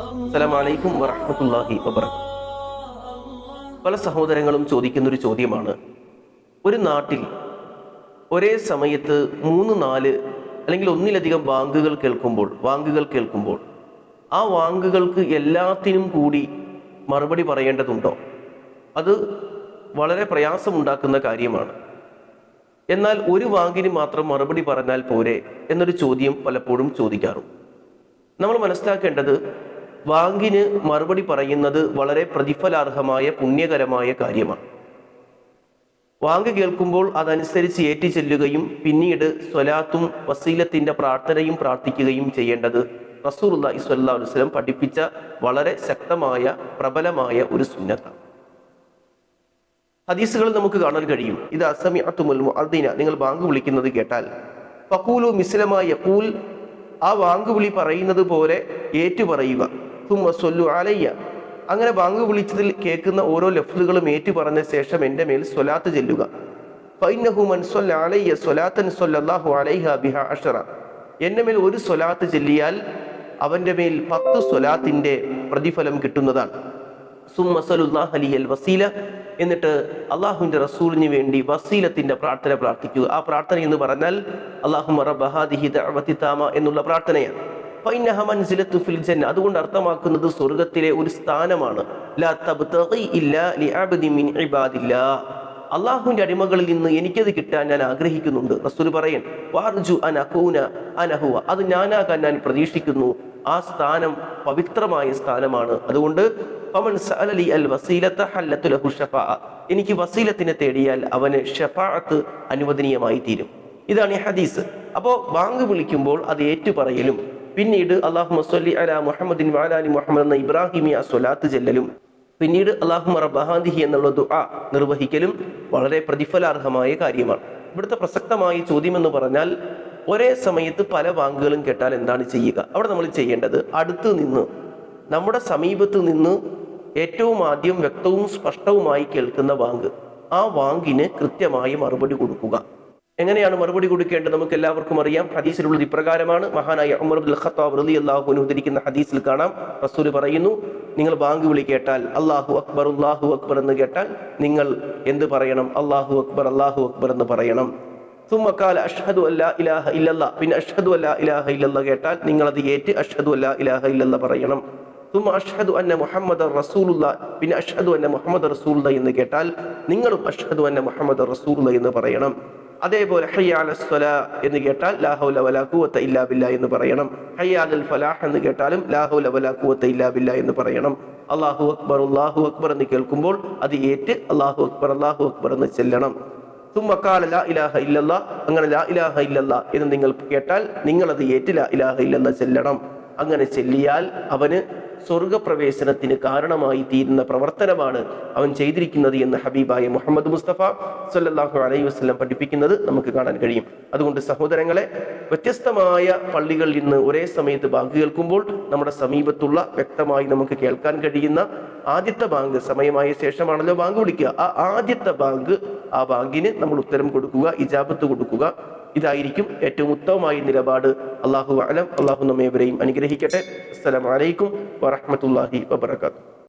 അസ്സലാമലൈക്കും വറഹമത്തല്ലാഹി വബറകാതുഹു പല സഹോദരങ്ങളും ചോദിക്കുന്ന ഒരു ചോദ്യമാണ്. ഒരു നാട്ടിൽ ഒരേ സമയത്ത് മൂന്ന് നാല് അല്ലെങ്കിൽ ഒന്നിലധികം വാങ്കുകൾ കേൾക്കുമ്പോൾ വാങ്കുകൾ കേൾക്കുമ്പോൾ ആ വാങ്കുകൾക്ക് എല്ലാത്തിനും കൂടി മറുപടി പറയേണ്ടതുണ്ടോ? അത് വളരെ പ്രയാസമുണ്ടാക്കുന്ന കാര്യമാണ്. എന്നാൽ ഒരു വാങ്കിന് മാത്രം മറുപടി പറഞ്ഞാൽ പോരെ എന്നൊരു ചോദ്യം പലപ്പോഴും ചോദിക്കാറുണ്ട്. നമ്മൾ മനസ്സിലാക്കേണ്ടത് വാങ്കിന് മറുപടി പറയുന്നത് വളരെ പ്രതിഫലാർഹമായ പുണ്യകരമായ കാര്യമാണ്. വാങ്ക് കേൾക്കുമ്പോൾ അതനുസരിച്ച് ഏറ്റി ചെല്ലുകയും പിന്നീട് സ്വലാത്തും വസീലത്തിന്റെ പ്രാർത്ഥനയും പ്രാർത്ഥിക്കുകയും ചെയ്യേണ്ടത് റസൂർ സ്വല്ലല്ലാഹു അലൈഹി വസല്ലം പഠിപ്പിച്ച വളരെ ശക്തമായ പ്രബലമായ ഒരു സുന്നത്താണ്. ഹദീസുകൾ നമുക്ക് കാണാൻ കഴിയും. ഇത് അസമി അത്തുമുൽ മുഅദ്ദീന. നിങ്ങൾ ബാങ്ക് വിളിക്കുന്നത് കേട്ടാൽ. ഫഖൂലു മിസ്ലമായ യഖൂൽ. ആ വാങ്ക് വിളി പറയുന്നത് പോലെ ഏറ്റു തുമ്മ സൊല്ലു അലയ്യ അങ്ങനെ ബാങ്ക് വിളിച്ചതിൽ കേൾക്കുന്ന ഓരോ ലഫ്ലുകളും ഏറ്റു പറഞ്ഞ ശേഷം എന്റെ മേൽ സ്വലാത്ത് ചെല്ലുക. എന്റെ മേൽ ഒരു സ്വലാത്ത് ചെല്ലിയാൽ അവന്റെ മേൽ പത്ത് സ്വലാത്തിന്റെ പ്രതിഫലം കിട്ടുന്നതാണ്. സുമ്മസലുല്ലാഹ് വസീല. എന്നിട്ട് അള്ളാഹുവിന്റെ റസൂലിന് വേണ്ടി വസീലത്തിന്റെ പ്രാർത്ഥന പ്രാർത്ഥിക്കുക. ആ പ്രാർത്ഥന എന്ന് പറഞ്ഞാൽ അള്ളാഹു താമ എന്നുള്ള പ്രാർത്ഥനയാണ്. അതുകൊണ്ട് അർത്ഥമാക്കുന്നത് സ്വർഗത്തിലെ ഒരു സ്ഥാനമാണ്. അള്ളാഹുവിന്റെ അടിമകളിൽ നിന്ന് എനിക്കത് കിട്ടാൻ ഞാൻ ആഗ്രഹിക്കുന്നുണ്ട്. റസൂൽ പറയൻ വാർജു അനഹുവ അത് ഞാനാകാൻ ഞാൻ പ്രതീക്ഷിക്കുന്നു. ആ സ്ഥാനം പവിത്രമായ സ്ഥാനമാണ്. അതുകൊണ്ട് എനിക്ക് വസീലത്തിനെ തേടിയാൽ അവന് ഷഫാഅത്ത് അനുവദനീയമായി തീരും ഇതാണ് ഈ ഹദീസ്. അപ്പോ ബാങ്ക് വിളിക്കുമ്പോൾ അത് ഏറ്റുപറയലും പിന്നീട് അള്ളാഹു മസ്വല്ലി അല മുഹമ്മദിൻ വാലാലി മുഹമ്മദ് എന്ന ഇബ്രാഹിമി ആ സ്വലാത്ത് ചെല്ലലും. പിന്നീട് അള്ളാഹു റബ്ബഹാദിഹി എന്നുള്ള ദുആ നിർവഹിക്കലും വളരെ പ്രതിഫലാർഹമായ കാര്യമാണ്. ഇവിടുത്തെ പ്രസക്തമായ ചോദ്യം എന്ന് പറഞ്ഞാൽ ഒരേ സമയത്ത് പല വാങ്കുകളും കേട്ടാൽ എന്താണ് ചെയ്യുക? അവിടെ നമ്മൾ ചെയ്യേണ്ടത് അടുത്ത് നിന്ന് നമ്മുടെ സമീപത്ത് നിന്ന് ഏറ്റവും ആദ്യം വ്യക്തവും സ്പഷ്ടവുമായി കേൾക്കുന്ന വാങ്ക്. ആ വാങ്കിന് കൃത്യമായി മറുപടി കൊടുക്കുക. എങ്ങനെയാണ് മറുപടി കൊടുക്കേണ്ടത് നമുക്ക് എല്ലാവർക്കും അറിയാം. ഹദീസിലുള്ളത് ഇപ്രകാരമാണ്. മഹാനായ ഉമർ അബ്ദുൽ ഖത്താബ് റളി അള്ളാഹു ഉദ്ധരിക്കുന്ന ഹദീസിൽ കാണാം. റസൂൽ പറയുന്നു നിങ്ങൾ ബാങ്ക് വിളി കേട്ടാൽ അള്ളാഹു അക്ബർ അള്ളാഹു അക്ബർ എന്ന് കേട്ടാൽ നിങ്ങൾ എന്ത് പറയണം? അള്ളാഹു അക്ബർ അള്ളാഹു അക്ബർ എന്ന് പറയണം. തുമ്മക്കാല അഷ്ഹദു അല്ലാ ഇലാഹ ഇല്ലല്ല പിന്നെ അഷ്ഹദു അല്ലാ ഇലാഹ ഇല്ലല്ല കേട്ടാൽ നിങ്ങൾ അത് ഏറ്റ് അഷ്ഹദു അല്ലാ ഇലാഹ ഇല്ലല്ല പറയണം. തുമ്മ അഷ്ഹദു അന്ന മുഹമ്മദ് റസൂലുള്ള പിന്നെ അഷ്ഹദു അന്ന മുഹമ്മദ് റസൂലുള്ള എന്ന് കേട്ടാൽ നിങ്ങളും അഷ്ഹദു അന്ന മുഹമ്മദ് റസൂലുള്ള എന്ന് പറയണം. അതേപോലെ എന്ന് കേട്ടാൽ ലാഹുല ഇല്ലാ ബില്ല എന്ന് പറയണം. ഹയ്യാൽ ഫലാഹ് എന്ന് കേട്ടാലും ലാഹുല ഇല്ലാ ബില്ല എന്ന് പറയണം. അള്ളാഹു അക്ബർ അള്ളാഹു അക്ബർ എന്ന് കേൾക്കുമ്പോൾ അത് ഏറ്റ് അള്ളാഹു അക്ബർ അള്ളാഹു അക്ബർ എന്ന് ചെല്ലണം. തുമ്മക്കാല ലാ ഇലാഹ ഇല്ലല്ല അങ്ങനെ ലാ ഇലാഹ ഇല്ലല്ല എന്ന് നിങ്ങൾ കേട്ടാൽ നിങ്ങൾ അത് ഏറ്റ് ലാ ഇലാഹ ഇല്ലല്ല ചെല്ലണം. അങ്ങനെ ചെല്ലിയാൽ അവന് സ്വർഗപ്രവേശനത്തിന് കാരണമായി തീരുന്ന പ്രവർത്തനമാണ് അവൻ ചെയ്തിരിക്കുന്നത് എന്ന് ഹബീബായ മുഹമ്മദ് മുസ്തഫ സല്ലാഹു അലൈഹി വസ്ലം പഠിപ്പിക്കുന്നത് നമുക്ക് കാണാൻ കഴിയും. അതുകൊണ്ട് സഹോദരങ്ങളെ വ്യത്യസ്തമായ പള്ളികളിൽ നിന്ന് ഒരേ സമയത്ത് ബാങ്ക് കേൾക്കുമ്പോൾ നമ്മുടെ സമീപത്തുള്ള വ്യക്തമായി നമുക്ക് കേൾക്കാൻ കഴിയുന്ന ആദ്യത്തെ ബാങ്ക് സമയമായ ശേഷമാണല്ലോ ബാങ്ക് വിളിക്കുക. ആ ആദ്യത്തെ ബാങ്ക് ആ ബാങ്കിന് നമ്മൾ ഉത്തരം കൊടുക്കുക ഇജാബത്ത് കൊടുക്കുക. ഇതായിരിക്കും ഏറ്റവും ഉത്തമമായ നിലപാട്. അള്ളാഹു അലം. അള്ളാഹു നമ്മേവരെയും അനുഗ്രഹിക്കട്ടെ. അസ്സലാമലൈക്കും വറഹമത്തല്ലാഹി വബർക്കാത്തു